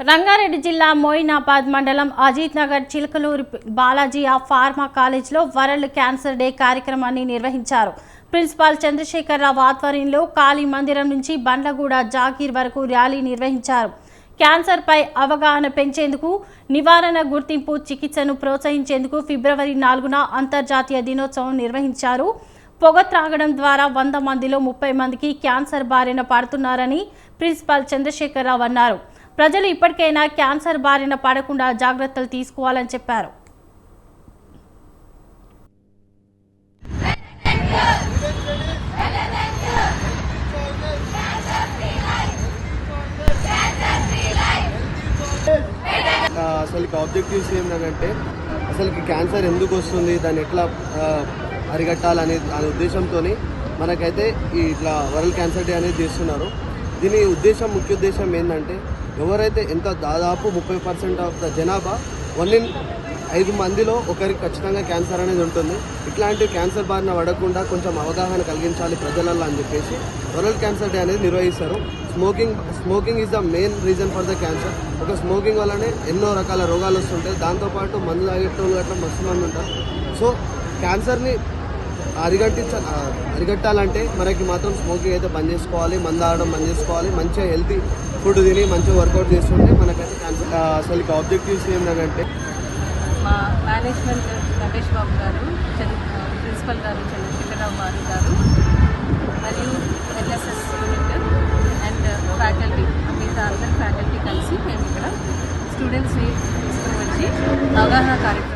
రంగారెడ్డి జిల్లా మోయినాబాద్ మండలం అజిత్ నగర్ చిలకలూరు బాలాజీ ఫార్మా కాలేజ్లో వరల్డ్ క్యాన్సర్ డే కార్యక్రమాన్ని నిర్వహించారు. ప్రిన్సిపాల్ చంద్రశేఖరరావు ఆధ్వర్యంలో కాళీ మందిరం నుంచి బండ్లగూడ జాకీర్ వరకు ర్యాలీ నిర్వహించారు. క్యాన్సర్పై అవగాహన పెంచేందుకు నివారణ గుర్తింపు చికిత్సను ప్రోత్సహించేందుకు ఫిబ్రవరి నాలుగున అంతర్జాతీయ దినోత్సవం నిర్వహించారు. పొగ త్రాగడం ద్వారా వంద మందిలో ముప్పై మందికి క్యాన్సర్ బారిన పడుతున్నారని ప్రిన్సిపాల్ చంద్రశేఖరరావు అన్నారు. ప్రజలు ఇప్పటికైనా క్యాన్సర్ బారిన పడకుండా జాగ్రత్తలు తీసుకోవాలని చెప్పారు. అసలు అసలుకి ఆబ్జెక్టివ్స్ ఏంటంటే అసలు క్యాన్సర్ ఎందుకు వస్తుంది దాన్ని ఎట్లా ఆ, అరికట్టాలనే అనే ఉద్దేశంతో మనకైతే ఈ ఇట్లా వరల్డ్ క్యాన్సర్ డే అనేది చేస్తున్నారు. దీని ఉద్దేశం ముఖ్య ఉద్దేశం ఏంటంటే ఎవరైతే ఎంత దాదాపు ముప్పై పర్సెంట్ ఆఫ్ ద జనాభా వన్ ఇన్ ఐదు మందిలో ఒకరికి ఖచ్చితంగా క్యాన్సర్ అనేది ఉంటుంది. ఇట్లాంటి క్యాన్సర్ బారిన పడకుండా కొంచెం అవగాహన కలిగించాలి ప్రజలలో అని చెప్పేసి వరల్డ్ క్యాన్సర్ డే అనేది నిర్వహిస్తారు. Smoking smoking is the main reason for the cancer. ఒక స్మోకింగ్ వల్లనే ఎన్నో రకాల రోగాలు వస్తుంటాయి. దాంతోపాటు మందు తాగేటోళ్ళు గట్రా మస్తు మంది ఉంటారు. సో క్యాన్సర్ని అరిగట్టించ అరిగట్టాలంటే మనకి మాత్రం స్మోకింగ్ అయితే బంద్ చేసుకోవాలి మందు బంద్ చేసుకోవాలి మంచిగా హెల్తీ ఫుడ్ తిని మంచిగా వర్కౌట్ చేస్తుంటే మనకైతే క్యాన్సర్ ఆ, అసలు ఆబ్జెక్టివ్స్ ఏంటంటే మా మేనేజ్మెంట్ రమేష్ బాబు గారు ప్రిన్సిపల్ గారు చంద్రశేఖరరావు గారు గారు మరియు ఎన్ఎస్ఎస్ యూనిట్ అండ్ ఫ్యాకల్టీ మిగతా అందరి ఫ్యాకల్టీ కలిసి మేము ఇక్కడ స్టూడెంట్స్ని తీసుకుని వచ్చి అవగాహన కార్యక్రమం